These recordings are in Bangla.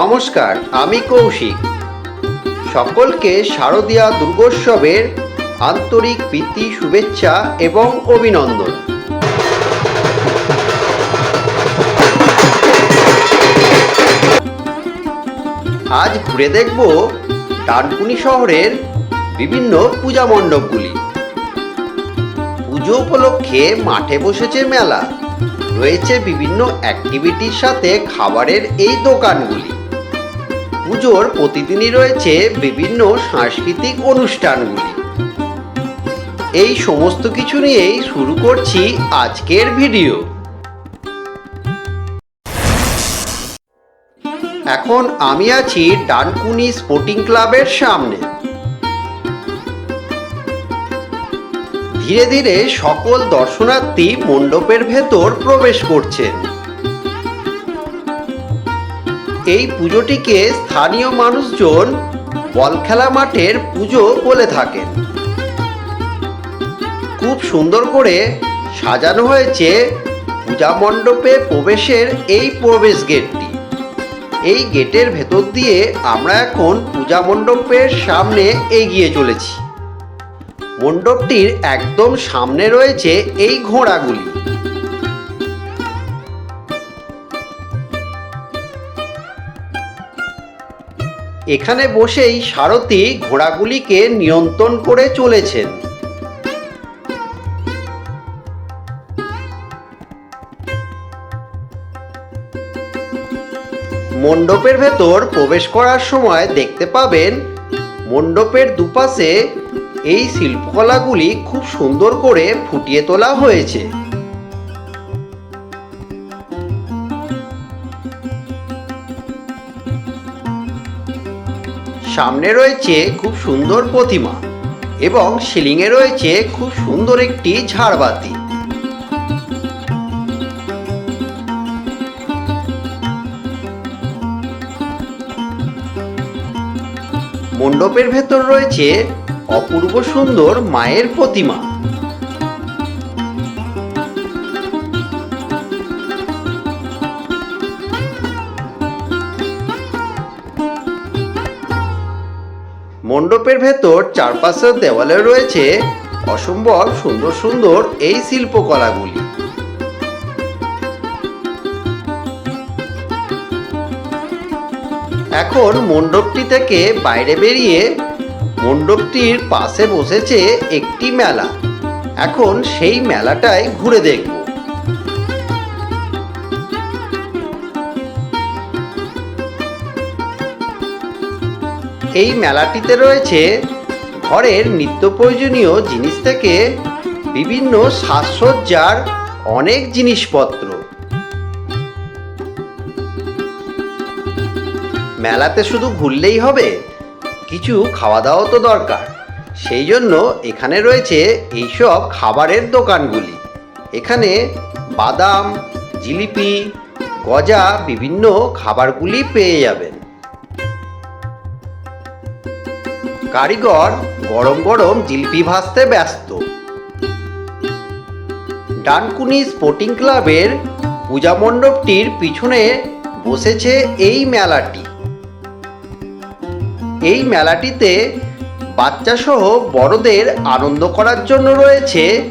নমস্কার, আমি কৌশিক। সকলকে শারদীয়া দুর্গোৎসবের আন্তরিক প্রীতি, শুভেচ্ছা এবং অভিনন্দন। আজ ঘুরে দেখব ডানকুনি শহরের বিভিন্ন পূজা মণ্ডপগুলি। পুজো উপলক্ষে মাঠে বসেছে মেলা। রয়েছে বিভিন্ন অ্যাক্টিভিটির সাথে খাবারের এই দোকানগুলি। পুজোর প্রতিদিনই রয়েছে বিভিন্ন সাংস্কৃতিক অনুষ্ঠানগুলি এই সমস্ত কিছু নিয়েই শুরু করছি আজকের ভিডিও। এখন আমি আছি ডানকুনি স্পোর্টিং ক্লাবের সামনে। ধীরে ধীরে সকল দর্শনার্থী মণ্ডপের ভেতর প্রবেশ করছেন। এই পুজোটিকে স্থানীয় মানুষজন বল খেলা মাঠের পুজো বলে থাকেন। খুব সুন্দর করে সাজানো হয়েছে পূজা মণ্ডপে প্রবেশের এই প্রবেশ গেটটি। এই গেটের ভেতর দিয়ে আমরা এখন পূজা মণ্ডপের সামনে এগিয়ে চলেছি। মণ্ডপটির একদম সামনে রয়েছে এই ঘোড়াগুলি। এখানে বসেই সারথি ঘোড়াগুলিকে নিয়ন্ত্রণ করে চলেছেন। মণ্ডপের ভেতর প্রবেশ করার সময় দেখতে পাবেন, মণ্ডপের দুপাশে এই শিল্পকলাগুলি খুব সুন্দর করে ফুটিয়ে তোলা হয়েছে। সামনে রয়েছে খুব সুন্দর প্রতিমা এবং সিলিংয়ে রয়েছে খুব সুন্দর একটি ঝাড়বাতি। মণ্ডপের ভেতর রয়েছে অপূর্ব সুন্দর মায়ের প্রতিমা। মণ্ডপের ভেতর চারপাশের দেওয়ালে রয়েছে অসম্ভব সুন্দর সুন্দর এই শিল্পকলাগুলি। এখন মণ্ডপটি থেকে বাইরে বেরিয়ে মণ্ডপটির পাশে বসেছে একটি মেলা। এখন সেই মেলাটাই ঘুরে দেখব। এই মেলাটিতে রয়েছে ঘরের নিত্য প্রয়োজনীয় জিনিস থেকে বিভিন্ন সাজসজ্জার অনেক জিনিসপত্র। মেলাতে শুধু ঘুরলেই হবে, কিছু খাওয়া দাওয়া তো দরকার। সেই জন্য এখানে রয়েছে এইসব খাবারের দোকানগুলি। এখানে বাদাম, জিলিপি, গজা, বিভিন্ন খাবারগুলি পেয়ে যাবেন। কারিগর গরম গরম জিলিপি ভাজতে ব্যস্ত। ডানকুনি স্পোর্টিং ক্লাবের পূজা মণ্ডপটির পিছনে বসেছে এই মেলাটি। এই মেলাটিতে বাচ্চা সহ বড়দের আনন্দ করার জন্য রয়েছে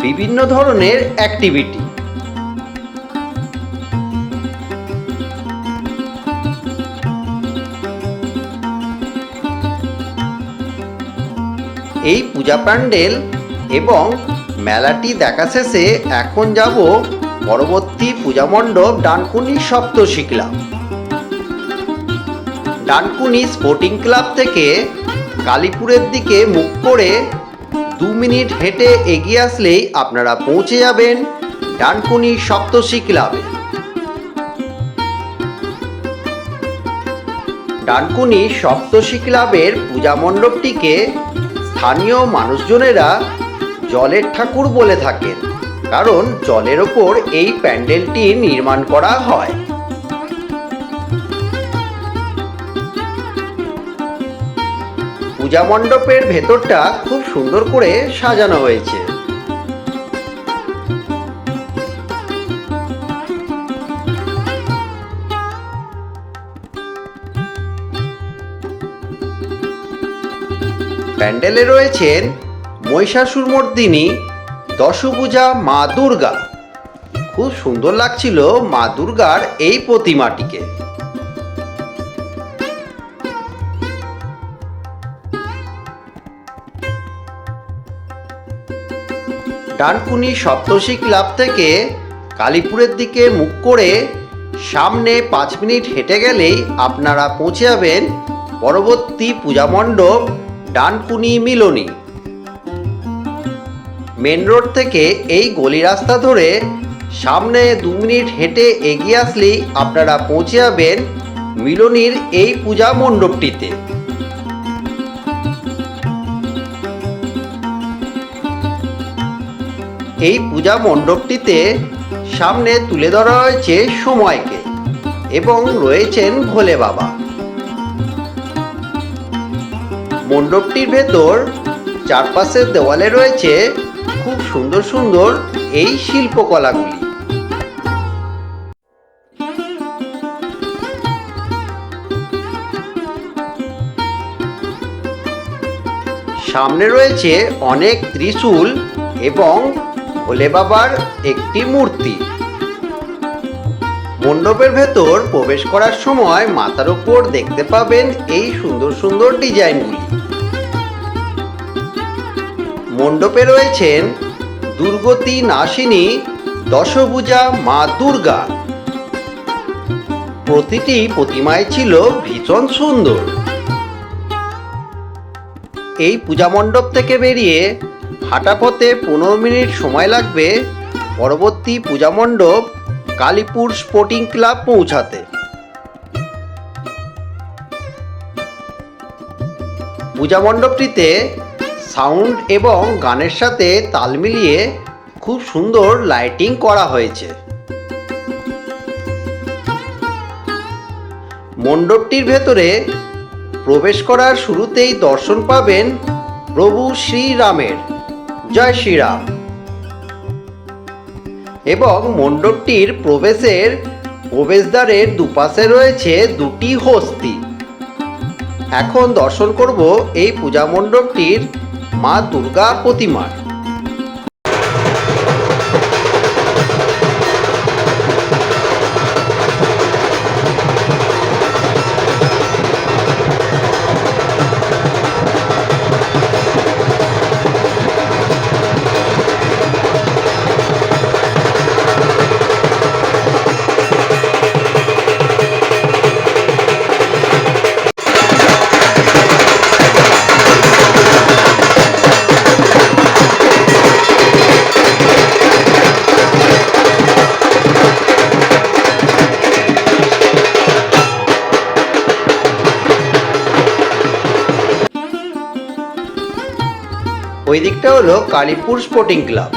বিভিন্ন ধরনের অ্যাক্টিভিটি পূজা প্যান্ডেল এবং মেলাটি দেখা শেষে এখন যাব পরবর্তী পূজা মণ্ডপ ডানকুনি সপ্তশী ক্লাব। ডানকুনি স্পোর্টিং ক্লাব থেকে কালীপুরের দিকে মুখ করে দু মিনিট হেঁটে এগিয়ে আসলেই আপনারা পৌঁছে যাবেন ডানকুনি সপ্তশী ক্লাবে। ডানকুনি সপ্তশী ক্লাবের পূজা মণ্ডপটিকে স্থানীয় মানুষজনেরা জলের ঠাকুর বলে থাকেন, কারণ জলের ওপর এই প্যান্ডেলটি নির্মাণ করা হয়। পূজা মণ্ডপের ভেতরটা খুব সুন্দর করে সাজানো হয়েছে। প্যান্ডেলে রয়েছেন মহিষাসুরমর্দিনী, দশভূজা মা দুর্গা। খুব সুন্দর লাগছিল মা দুর্গার এই প্রতিমাটিকে। ডানকুনি সপ্তর্ষি ক্লাব থেকে কালীপুরের দিকে মুখ করে সামনে পাঁচ মিনিট হেঁটে গেলেই আপনারা পৌঁছে যাবেন পরবর্তী পূজা মণ্ডপ ডানকুনি মিলনী। মেন রোড থেকে এই গলি রাস্তা ধরে সামনে দু মিনিট হেঁটে এগিয়ে আসলেই আপনারা পৌঁছে যাবেন মিলনীর এই পূজা মণ্ডপটিতে। এই পূজা মণ্ডপটিতে সামনে তুলে ধরা হয়েছে সময়কে এবং রয়েছেন ভোলে বাবা। মণ্ডপটির ভেতর চারপাশের দেওয়ালে রয়েছে খুব সুন্দর সুন্দর এই শিল্পকলাগুলি। সামনে রয়েছে অনেক ত্রিশূল এবং ভোলে বাবার একটি মূর্তি। মণ্ডপের ভেতর প্রবেশ করার সময় মাথার উপর দেখতে পাবেন এই সুন্দর সুন্দর ডিজাইনগুলি। মণ্ডপে রয়েছেন দুর্গতি নাসিনী, দশভূজা মা দুর্গা। প্রতিটি প্রতিমায় ছিল ভীষণ সুন্দর। এই পূজা মণ্ডপ থেকে বেরিয়ে হাঁটা পথে পনেরো মিনিট সময় লাগবে পরবর্তী পূজা মণ্ডপ কালীপুর স্পোর্টিং ক্লাব পৌঁছাতে। পূজা মণ্ডপটিতে সাউন্ড এবং গানের সাথে তাল মিলিয়ে খুব সুন্দর লাইটিং করা হয়েছে। মণ্ডপটির ভেতরে প্রবেশ করার শুরুতেই দর্শন পাবেন প্রভু শ্রীরামের। জয় শ্রীরাম। এবং মণ্ডপটির প্রবেশের প্রবেশদ্বারের দুপাশে রয়েছে দুটি হস্তি। এখন দর্শন করব এই পূজা মণ্ডপটির মা দুর্গা প্রতিমার। ওই দিকটা হলো Kalipur sporting club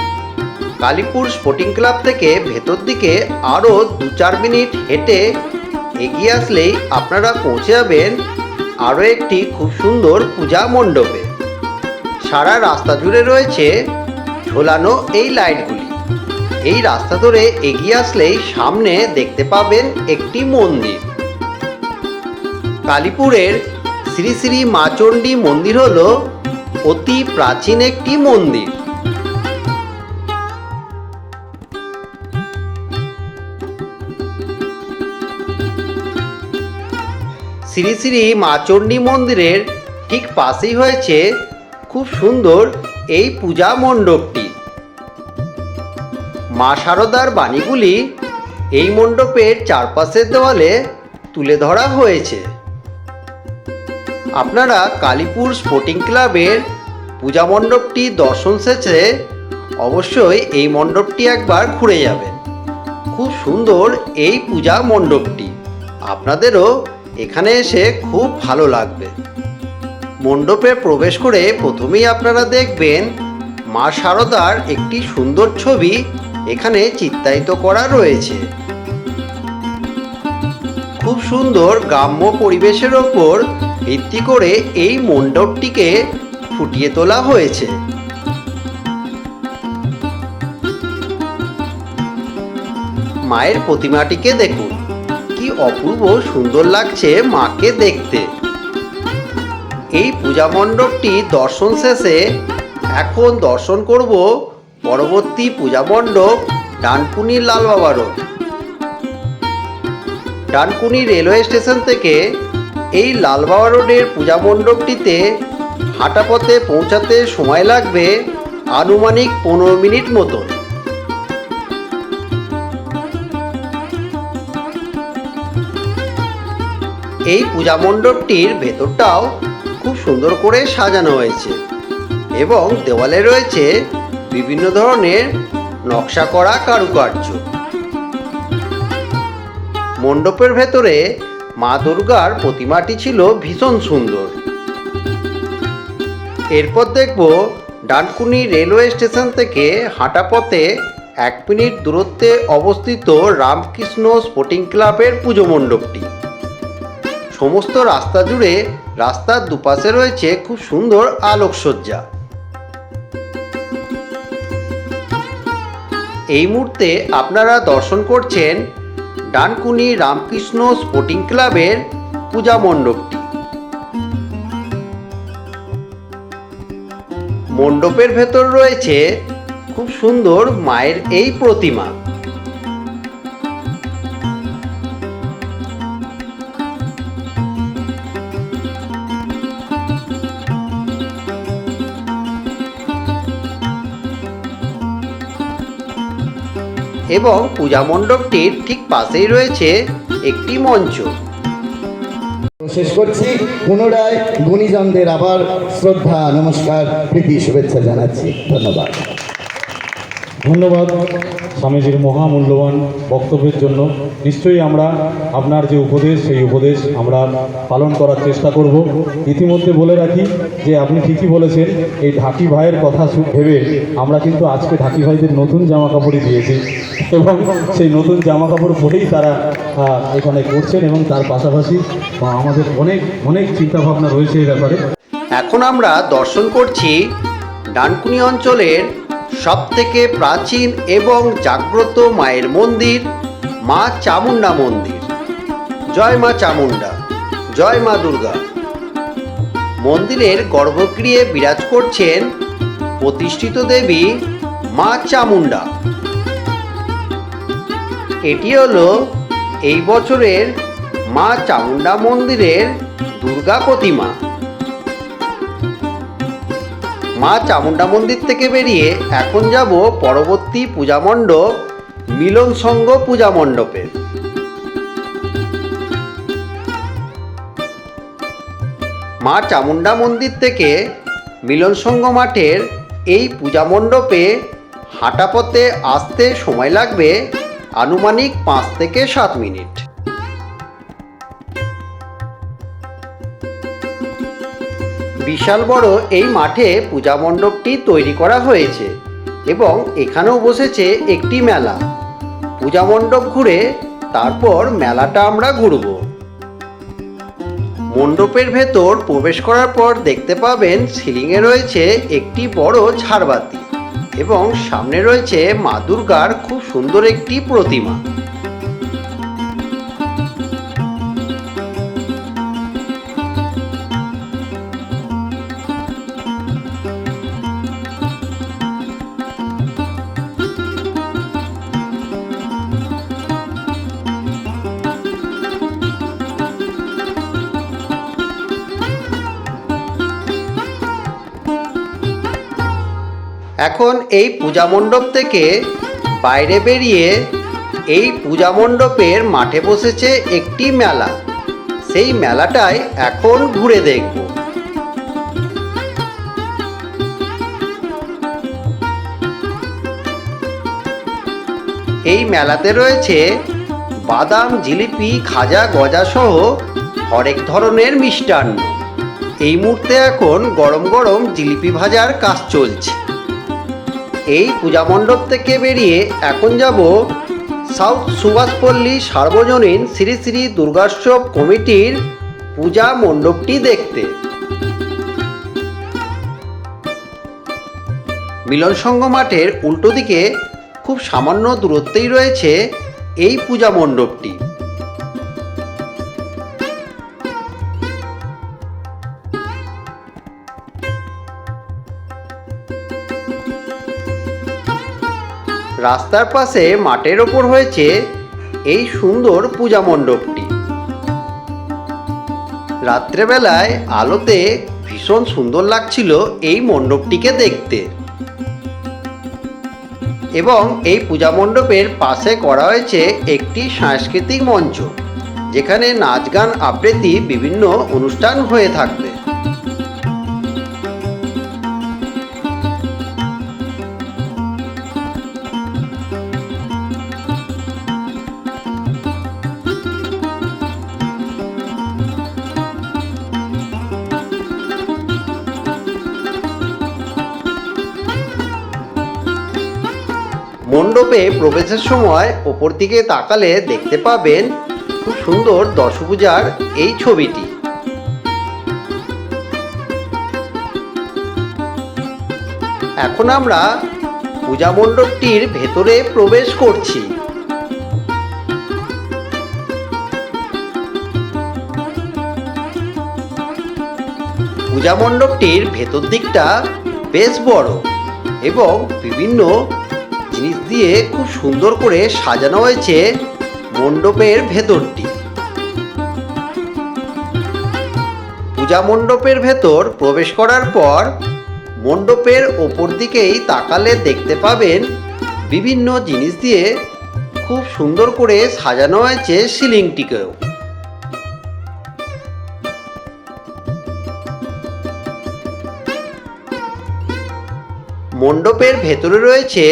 Kalipur sporting club থেকে ভেতর দিকে আরও দু চার মিনিট হেঁটে এগিয়ে আসলেই আপনারা পৌঁছে যাবেন আরও একটি খুব সুন্দর পূজা মণ্ডপে। সারা রাস্তা জুড়ে রয়েছে ঝোলানো এই লাইটগুলি। এই রাস্তা ধরে এগিয়ে আসলেই সামনে দেখতে পাবেন একটি মন্দির। কালীপুরের শ্রী শ্রী মাচণ্ডী মন্দির হলো অতি প্রাচীন একটি মন্দির। শ্রী শ্রী মাচণ্ডী মন্দিরের ঠিক পাশেই হয়েছে খুব সুন্দর এই পূজা মণ্ডপটি। মা শারদার বাণীগুলি এই মণ্ডপের চারপাশের দেওয়ালে তুলে ধরা হয়েছে। আপনারা কালীপুর স্পোর্টিং ক্লাবের পূজা মণ্ডপটি দর্শন শেষে অবশ্যই এই মণ্ডপটি একবার ঘুরে যাবেন। খুব সুন্দর এই পূজা মণ্ডপটি। আপনাদেরও এখানে এসে খুব ভালো লাগবে। মণ্ডপে প্রবেশ করে প্রথমেই আপনারা দেখবেন মা শারদার একটি সুন্দর ছবি এখানে চিত্রায়িত করা রয়েছে। খুব সুন্দর গ্রাম্য পরিবেশের ওপর ভিত্তি করে এই মণ্ডপটিকে ফুটিয়ে তোলা হয়েছে। মায়ের প্রতিমাটিকে দেখুন, কি অপূর্ব সুন্দর লাগছে মাকে দেখতে। এই পূজা মণ্ডপটি দর্শন শেষে এখন দর্শন করব পরবর্তী পূজা মণ্ডপ ডানকুনি লাল বাবা রোড। ডানকুনি রেলওয়ে স্টেশন থেকে এই লাল বাবা রোডের পূজা মণ্ডপটিতে হাঁটাপথে পৌঁছাতে সময় লাগবে আনুমানিক পনেরো মিনিট মতন। এই পূজা মণ্ডপটির ভেতরটাও খুব সুন্দর করে সাজানো হয়েছে এবং দেওয়ালে রয়েছে বিভিন্ন ধরনের নকশা করা কারুকার্য। মণ্ডপের ভেতরে মা দুর্গার প্রতিমাটি ছিল ভীষণ সুন্দর। এরপর দেখব ডানকুনি রেলওয়ে স্টেশন থেকে হাঁটা পথে এক মিনিট দূরত্বে অবস্থিত রামকৃষ্ণ স্পোর্টিং ক্লাবের পুজো মণ্ডপটি। সমস্ত রাস্তা জুড়ে রাস্তার দুপাশে রয়েছে খুব সুন্দর আলোকসজ্জা। এই মুহূর্তে আপনারা দর্শন করছেন ডানকুনি রামকৃষ্ণ স্পোর্টিং ক্লাবের পূজা মণ্ডপটি। মণ্ডপের ভেতর রয়েছে খুব সুন্দর মায়ের এই প্রতিমা। এবং পূজা মণ্ডপটির ঠিক পাশেই রয়েছে একটি মঞ্চ। শেষ করছি। পুনরায় গুণীজনদের আবার শ্রদ্ধা, নমস্কার, প্রীতি, শুভেচ্ছা জানাচ্ছি। ধন্যবাদ। ধন্যবাদ স্বামীজির মহামূল্যবান বক্তব্যের জন্য। নিশ্চয়ই আমরা আপনার যে উপদেশ, সেই উপদেশ আমরা পালন করার চেষ্টা করব। ইতিমধ্যে বলে রাখি যে আপনি ঠিকই বলেছেন, এই ঢাকি ভাইয়ের কথা ভেবে আমরা কিন্তু আজকে ঢাকি ভাইদের নতুন জামা কাপড়ই দিয়েছি এবং সেই নতুন জামা কাপড় পরেই তারা এখানে করছেন এবং তার পাশাপাশি আমাদের অনেক অনেক চিন্তাভাবনা রয়েছে এই ব্যাপারে। এখন আমরা দর্শন করছি ডানকুনি অঞ্চলের সব থেকে প্রাচীন এবং জাগ্রত মায়ের মন্দির মা চামুন্ডা মন্দির। জয় মা চামুন্ডা জয় মা দুর্গা। মন্দিরের গর্ভগৃহে বিরাজ করছেন প্রতিষ্ঠিত দেবী মা চামুন্ডা এটি হলো এই বছরের মা চামুন্ডা মন্দিরের দুর্গা প্রতিমা। মা চামুন্ডা মন্দির থেকে বেরিয়ে এখন যাব পরবর্তী পূজা মণ্ডপ মিলন সংঘ পূজা মণ্ডপে। মা চামুন্ডা মন্দির থেকে মিলন সংঘ মাঠের এই পূজা মণ্ডপে হাঁটা পথে আসতে সময় লাগবে আনুমানিক পাঁচ থেকে সাত মিনিট। বিশাল বড় এই মাঠে পূজা মণ্ডপটি তৈরি করা হয়েছে এবং এখানেও বসেছে একটি মেলা। পূজা মণ্ডপ ঘুরে তারপর মেলাটা আমরা ঘুরব। মণ্ডপের ভেতর প্রবেশ করার পর দেখতে পাবেন সিলিংয়ে রয়েছে একটি বড় ঝাড়বাতি এবং সামনে রয়েছে মা দুর্গার খুব সুন্দর একটি প্রতিমা। এখন এই পূজা মণ্ডপ থেকে বাইরে বেরিয়ে এই পূজা মণ্ডপের মাঠে বসেছে একটি মেলা। সেই মেলাটায় এখন ঘুরে দেখব। এই মেলাতে রয়েছে বাদাম, জিলিপি, খাজা, গজা সহ হরেক ধরনের মিষ্টান্ন। এই মুহূর্তে এখন গরম গরম জিলিপি ভাজার কাজ চলছে। এই পূজা মণ্ডপ থেকে বেরিয়ে এখন যাব সাউথ সুভাষপল্লী সার্বজনীন শ্রী শ্রী দুর্গাোৎসব কমিটির পূজা মণ্ডপটি দেখতে। মিলন সংঘ মাঠের উল্টো দিকে খুব সামান্য দূরত্বেই রয়েছে এই পূজা মণ্ডপটি। রাস্তার পাশে মাঠের ওপর হয়েছে এই সুন্দর পূজা মণ্ডপটি। রাত্রেবেলায় আলোতে ভীষণ সুন্দর লাগছিল এই মণ্ডপটিকে দেখতে। এবং এই পূজা মণ্ডপের পাশে করা হয়েছে একটি সাংস্কৃতিক মঞ্চ, যেখানে নাচ গান আবৃত্তি, বিভিন্ন অনুষ্ঠান হয়ে থাকবে। মণ্ডপে প্রবেশের সময় ওপর দিকে তাকালে দেখতে পাবেন খুব সুন্দর দশভূজার এই ছবিটি। এখন আমরা পূজা মণ্ডপটির ভেতরে প্রবেশ করছি। পূজা মণ্ডপটির ভেতর দিকটা বেশ বড় এবং বিভিন্ন জিনিস দিয়ে খুব সুন্দর করে সাজানো হয়েছে মণ্ডপের ভেতরটি। পূজা মণ্ডপের ভেতর প্রবেশ করার পর মণ্ডপের ওপর দিকেই তাকালে দেখতে পাবেন বিভিন্ন জিনিস দিয়ে খুব সুন্দর করে সাজানো হয়েছে সিলিংটিকেও। মণ্ডপের ভেতরে রয়েছে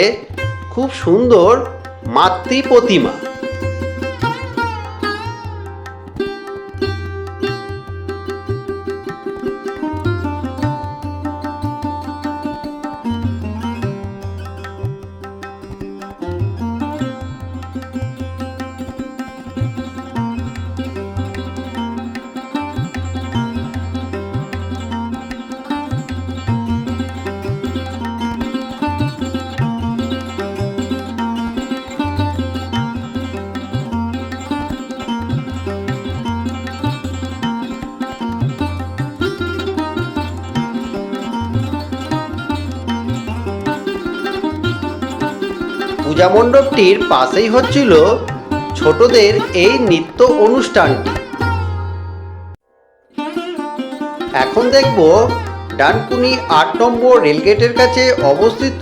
খুব সুন্দর মাতৃ প্রতিমা। পূজা মণ্ডপটির পাশেই হচ্ছিল ছোটদের এই নৃত্য অনুষ্ঠানটি। এখন দেখব ডানকুনি আট নম্বর রেলগেটের কাছে অবস্থিত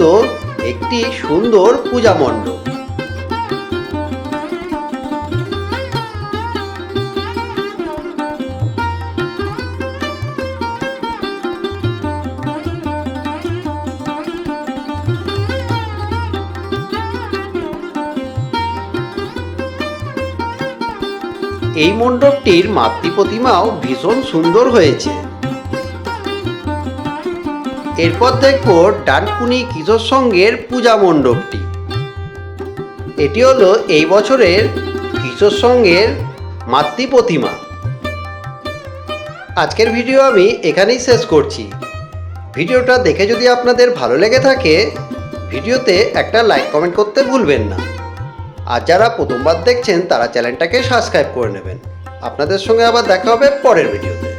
একটি সুন্দর পূজা মণ্ডপ এই মণ্ডপটির মাতৃ প্রতিমাও ভীষণ সুন্দর হয়েছে। এরপর দেখব ডানকুনি কিশোর সঙ্গের পূজা মণ্ডপটি। এটি হলো এই বছরের কিশোর সঙ্গের মাতৃ প্রতিমা। আজকের ভিডিও আমি এখানেই শেষ করছি। ভিডিওটা দেখে যদি আপনাদের ভালো লেগে থাকে, ভিডিওতে একটা লাইক কমেন্ট করতে ভুলবেন না। আর যারা প্রথমবার দেখছেন তারা চ্যানেলটাকে সাবস্ক্রাইব করে নেবেন। আপনাদের সঙ্গে আবার দেখা হবে পরের ভিডিওতে।